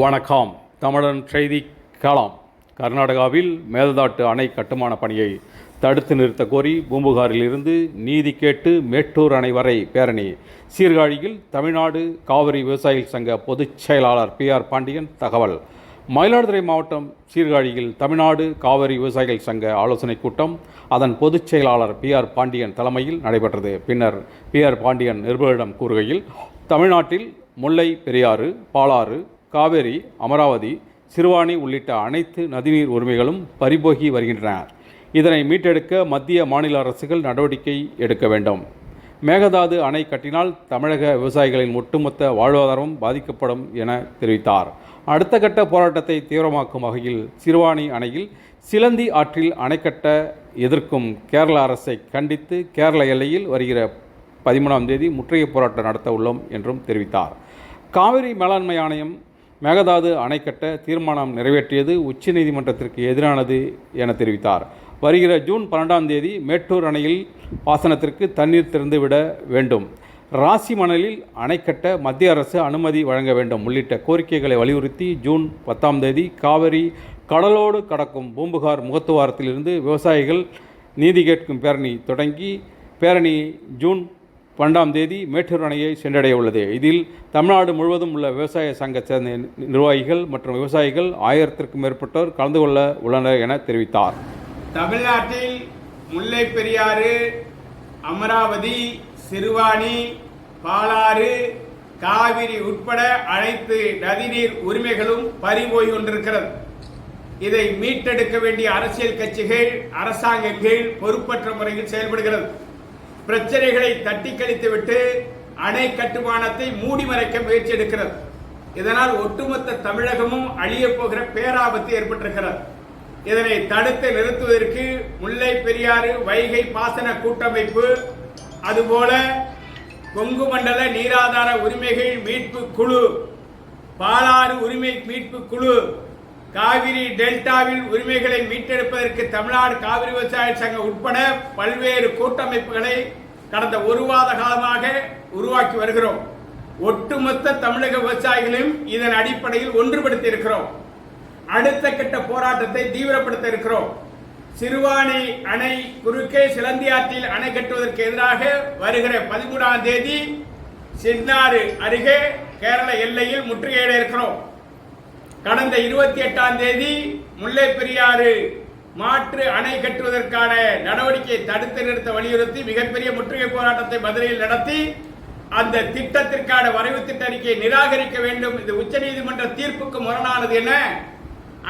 வணக்கம். தமிழன் செய்தி காலம் கர்நாடகாவில் மேல்தாட்டு அணை கட்டுமான பணியை தடுத்து நிறுத்த கோரி பூம்புகாரிலிருந்து நீதி கேட்டு மேட்டூர் அணை வரை பேரணி. சீர்காழியில் தமிழ்நாடு காவிரி விவசாயிகள் சங்க பொதுச் செயலாளர் பி ஆர் பாண்டியன் தகவல். மயிலாடுதுறை மாவட்டம் சீர்காழியில் தமிழ்நாடு காவிரி விவசாயிகள் சங்க ஆலோசனைக் கூட்டம் அதன் பொதுச் செயலாளர் பி ஆர் பாண்டியன் தலைமையில் நடைபெற்றது. பின்னர் பி ஆர் பாண்டியன் நிருபர்களிடம் கூறுகையில் தமிழ்நாட்டில் முல்லை பெரியாறு பாலாறு காவேரி அமராவதி சிறுவாணி உள்ளிட்ட அனைத்து நதிநீர் உரிமைகளும் பறிபோகி வருகின்றன. இதனை மீட்டெடுக்க மத்திய மாநில அரசுகள் நடவடிக்கை எடுக்க வேண்டும். மேகதாது அணை கட்டினால் தமிழக விவசாயிகளின் ஒட்டுமொத்த வாழ்வாதாரமும் பாதிக்கப்படும் என தெரிவித்தார். அடுத்த கட்ட போராட்டத்தை தீவிரமாக்கும் வகையில் சிறுவாணி அணையில் சிலந்தி ஆற்றில் அணை கட்ட எதிர்க்கும் கேரள அரசை கண்டித்து கேரள எல்லையில் வருகிற பதிமூணாம் தேதி முற்றுகை போராட்டம் நடத்த உள்ளோம் என்றும் தெரிவித்தார். காவிரி மேலாண்மை ஆணையம் மேகதாது அணை கட்ட தீர்மானம் நிறைவேற்றியது உச்சநீதிமன்றத்திற்கு எதிரானது என தெரிவித்தார். வருகிற ஜூன் பன்னெண்டாம் தேதி மேட்டூர் அணையில் பாசனத்திற்கு தண்ணீர் திறந்துவிட வேண்டும். ராசி மணலில் அணை கட்ட மத்திய அரசு அனுமதி வழங்க வேண்டும் உள்ளிட்ட கோரிக்கைகளை வலியுறுத்தி ஜூன் பத்தாம் தேதி காவிரி கடலோடு கடக்கும் பூம்புகார் முகத்துவாரத்திலிருந்து விவசாயிகள் நீதி கேட்கும் பேரணி தொடங்கி பேரணி ஜூன் பன்னெண்டாம் தேதி மேட்டூர் அணையை சென்றடைய உள்ளது. இதில் தமிழ்நாடு முழுவதும் உள்ள விவசாய சங்க சேர்ந்த நிர்வாகிகள் மற்றும் விவசாயிகள் ஆயிரத்திற்கும் மேற்பட்டோர் கலந்து கொள்ள உள்ளனர் என தெரிவித்தார். தமிழ்நாட்டில் முல்லை பெரியாறு அமராவதி சிறுவாணி பாலாறு காவிரி உட்பட அனைத்து நதிநீர் உரிமைகளும் பறிபோய் கொண்டிருக்கிறது இதை மீட்டெடுக்க வேண்டிய அரசியல் கட்சிகள் அரசாங்கங்கள் பொறுப்பற்ற முறையில் செயல்படுகிறது. பிரச்சனைகளை தட்டி கழித்துவிட்டு அணை கட்டுமானத்தை மூடி மறைக்க முயற்சி எடுக்கிறது. இதனால் ஒட்டுமொத்த தமிழகமும் அழியப் போகிற பேராபத்து ஏற்பட்டிருக்கிறது. இதனை தடுத்து நிறுத்துவதற்கு முல்லை பெரியாறு வைகை பாசன கூட்டமைப்பு அதுபோல கொங்கு மண்டல நீராதார உரிமைகள் மீட்பு குழு பாலாறு உரிமை மீட்பு குழு காவிரி டெல்டாவில் உரிமைகளை மீட்டெடுப்பதற்கு தமிழ்நாடு காவிரி விவசாய சங்கம் உட்பட பல்வேறு கூட்டமைப்புகளை கடந்த ஒரு மாத காலமாக உருவாக்கி வருகிறோம். ஒட்டுமொத்த தமிழக விவசாயிகளையும் இதன் அடிப்படையில் ஒன்றுபடுத்தி இருக்கிறோம் அடுத்த கட்ட போராட்டத்தை தீவிரப்படுத்த இருக்கிறோம் சிறுவாணி அணை குறுக்கே சிலந்தியாற்றில் அணை கட்டுவதற்கு எதிராக வருகிற பதிமூணாம் தேதி சின்னாறு அருகே கேரள எல்லையில் முற்றுகையிட இருக்கிறோம். கடந்த இருபத்தி எட்டாம் தேதி முல்லை பெரியாறு மாற்று அணை கட்டுவதற்கான நடவடிக்கையை தடுத்து நிறுத்த வலியுறுத்தி மிகப்பெரிய முற்றுகை போராட்டத்தை மதுரையில் நடத்தி அந்த திட்டத்திற்கான வரைவு திட்ட அறிக்கையை நிராகரிக்க வேண்டும். இது உச்சநீதிமன்ற தீர்ப்புக்கு முரணானது என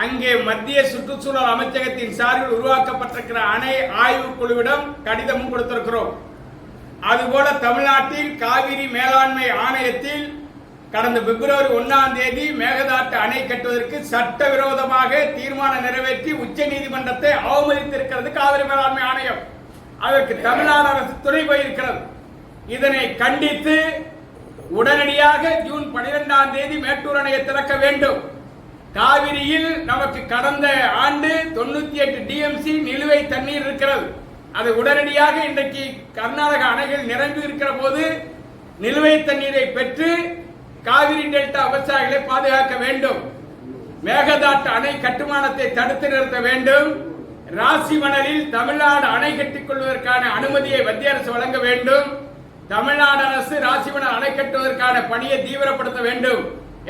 அங்கே மத்திய சுற்றுச்சூழல் அமைச்சகத்தின் சார்பில் உருவாக்கப்பட்டிருக்கிற அணை ஆய்வு குழுவிடம் கடிதமும் கொடுத்திருக்கிறோம். அதுபோல தமிழ்நாட்டில் காவிரி மேலாண்மை ஆணையத்தில் கடந்த பிப்ரவரி ஒன்னாம் தேதி மேகதாட்டு அணை கட்டுவதற்கு சட்டவிரோதமாக தீர்மானம் நிறைவேற்றி உச்ச நீதிமன்றத்தை அவமதித்திருக்கிறது காவிரி மேலாண்மை ஆணையம். அதற்கு தமிழ்நாடு அரசு துணை போயிருக்கிறது. இதனை கண்டித்து உடனடியாக ஜூன் பனிரெண்டாம் தேதி மேட்டூர் அணையை திறக்க வேண்டும். காவிரியில் நமக்கு கடந்த ஆண்டு தொண்ணூத்தி எட்டு டிஎம்சி நிலுவை தண்ணீர் இருக்கிறது. அது உடனடியாக இன்றைக்கு கர்நாடக அணைகள் நிரம்பி இருக்கிற போது நிலுவை தண்ணீரை பெற்று காவிரி டெல்டா விவசாயிகளை பாதுகாக்க வேண்டும். மேகதாட்டு அணை கட்டுமானத்தை தடுத்து நிறுத்த வேண்டும். ராசி மணலில் தமிழ்நாடு அணை கட்டிக் கொள்வதற்கான அனுமதியை மத்திய அரசு வழங்க வேண்டும். தமிழ்நாடு அரசு ராசிமணல் அணை கட்டுவதற்கான பணியை தீவிரப்படுத்த வேண்டும்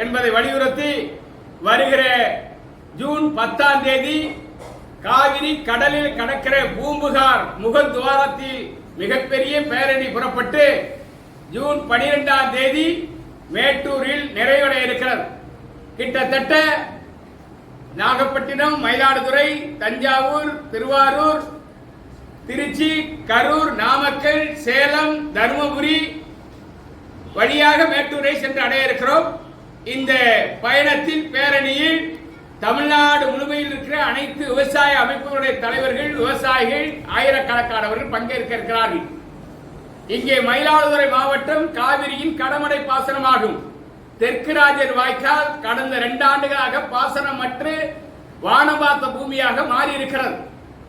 என்பதை வலியுறுத்தி வருகிற ஜூன் பத்தாம் தேதி காவிரி கடலில் கடக்கிற பூம்புகார் முகத்துவாரத்தில் மிகப்பெரிய பேரணி புறப்பட்டு ஜூன் பனிரெண்டாம் தேதி மேட்டூரில் நிறைவடைய இருக்கிறது. கிட்டத்தட்ட நாகப்பட்டினம் மயிலாடுதுறை தஞ்சாவூர் திருவாரூர் திருச்சி கரூர் நாமக்கல் சேலம் தருமபுரி வழியாக மேட்டூரை சென்று அடைய இருக்கிறோம். இந்த பயணத்தில் பேரணியில் தமிழ்நாடு முழுமையில் இருக்கிற அனைத்து விவசாய அமைப்புகளுடைய தலைவர்கள் விவசாயிகள் ஆயிரக்கணக்கானவர்கள் பங்கேற்க இருக்கிறார்கள். இங்கே மயிலாடுதுறை மாவட்டம் காவிரியின் கடமடை பாசனமாகும். தெற்கு ராஜர் வாய்க்கால் கடந்த இரண்டு ஆண்டுகளாக பாசனமற்று வானபாத்த பூமியாக மாறியிருக்கிறது.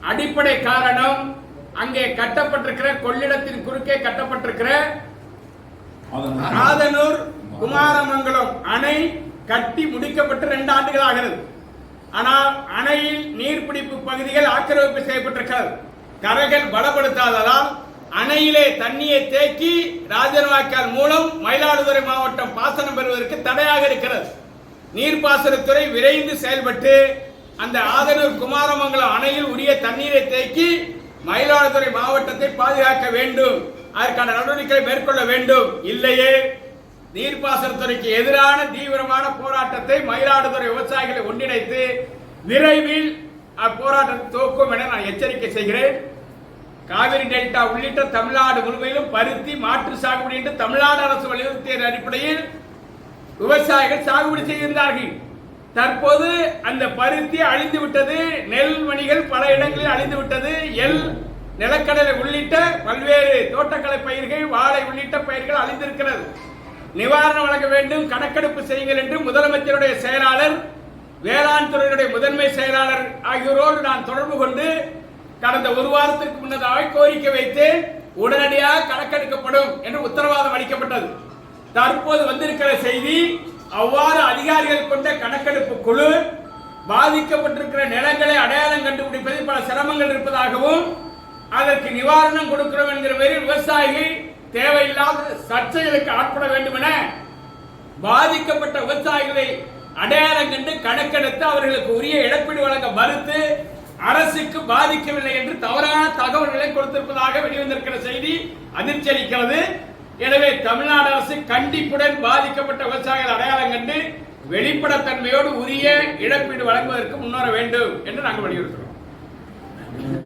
அடிப்படை காரணம் அங்கே கட்டப்பட்டிருக்கிற கொள்ளிடத்தின் குறுக்கே கட்டப்பட்டிருக்கிற ராதனூர் குமாரமங்கலம் அணை கட்டி முடிக்கப்பட்டு ரெண்டு ஆண்டுகள் ஆகிறது. ஆனால் அணையில் நீர்பிடிப்பு பகுதிகள் ஆக்கிரமிப்பு செய்யப்பட்டிருக்கிறது. கரைகள் பலப்படுத்தாததால் அணையிலே தண்ணியை தேக்கி ராஜர்வாய்க்கால் மூலம் மயிலாடுதுறை மாவட்டம் பாசனம் பெறுவதற்கு தடையாக இருக்கிறது. நீர்ப்பாசனத்துறை விரைந்து செயல்பட்டு அந்த ஆதனூர் குமாரமங்கலம் அணையில் உரிய தண்ணீரை தேக்கி மயிலாடுதுறை மாவட்டத்தை பாதுகாக்க வேண்டும். அதற்கான நடவடிக்கைகளை மேற்கொள்ள வேண்டும். இல்லையே நீர்ப்பாசனத்துறைக்கு எதிரான தீவிரமான போராட்டத்தை மயிலாடுதுறை விவசாயிகளை ஒன்றிணைத்து விரைவில் அப்போராட்டத்தை துவக்கும் என நான் எச்சரிக்கை செய்கிறேன். காவிரி டெல்டா உள்ளிட்ட தமிழ்நாடு முழுமையிலும் பருத்தி மாற்று சாகுபடி என்று தமிழ்நாடு அரசு வலியுறுத்திய அடிப்படையில் விவசாயிகள் சாகுபடி செய்கின்றார்கள் தற்போது அந்த பருத்தி அழிந்து விட்டது நெல் மணிகள் பல இடங்களில் அழிந்து விட்டது எல் நிலக்கடலை உள்ளிட்ட பல்வேறு தோட்டக்கலை பயிர்கள் வாழை உள்ளிட்ட பயிர்கள் அழிந்திருக்கிறது. நிவாரணம் வழங்க வேண்டும் கணக்கெடுப்பு செய்யுங்கள் என்று முதலமைச்சருடைய செயலாளர் வேளாண் துறையினுடைய முதன்மை செயலாளர் ஆகியோரோடு நான் தொடர்பு கொண்டு கடந்த ஒரு வாரத்திற்கு முன்னதாக கோரிக்கை வைத்து உடனடியாக கணக்கெடுக்கப்படும் என்று உத்தரவாதம் அளிக்கப்பட்டது. தற்போது வந்திருக்கிற செய்தி அவ்வாறு அதிகாரிகள் கொண்ட கணக்கெடுப்பு குழு பாதிக்கப்பட்டிருக்கிற நிலங்களை அடையாளம் கண்டுபிடிப்பதில் பல சிரமங்கள் இருப்பதாகவும் அதற்கு நிவாரணம் கொடுக்கிறோம் என்கிற பேரில் விவசாயிகள் தேவையில்லாத சர்ச்சைகளுக்கு ஆட்பட வேண்டும் என பாதிக்கப்பட்ட விவசாயிகளை அடையாளம் கண்டு கணக்கெடுத்து அவர்களுக்கு உரிய இழப்பீடு வழங்க மறுத்து அரசுக்கு பாதிக்கவில்லை என்று தவறான தகவல்களை கொடுத்திருப்பதாக வெளிவந்திருக்கிற செய்தி அதிர்ச்சியளிக்கிறது. எனவே தமிழ்நாடு அரசு கண்டிப்புடன் பாதிக்கப்பட்ட விவசாயிகள் அடையாளம் கண்டு வெளிப்படத்தன்மையோடு உரிய இழப்பீடு வழங்குவதற்கு முன்வர வேண்டும் என்று நாங்கள் வலியுறுத்துகிறோம்.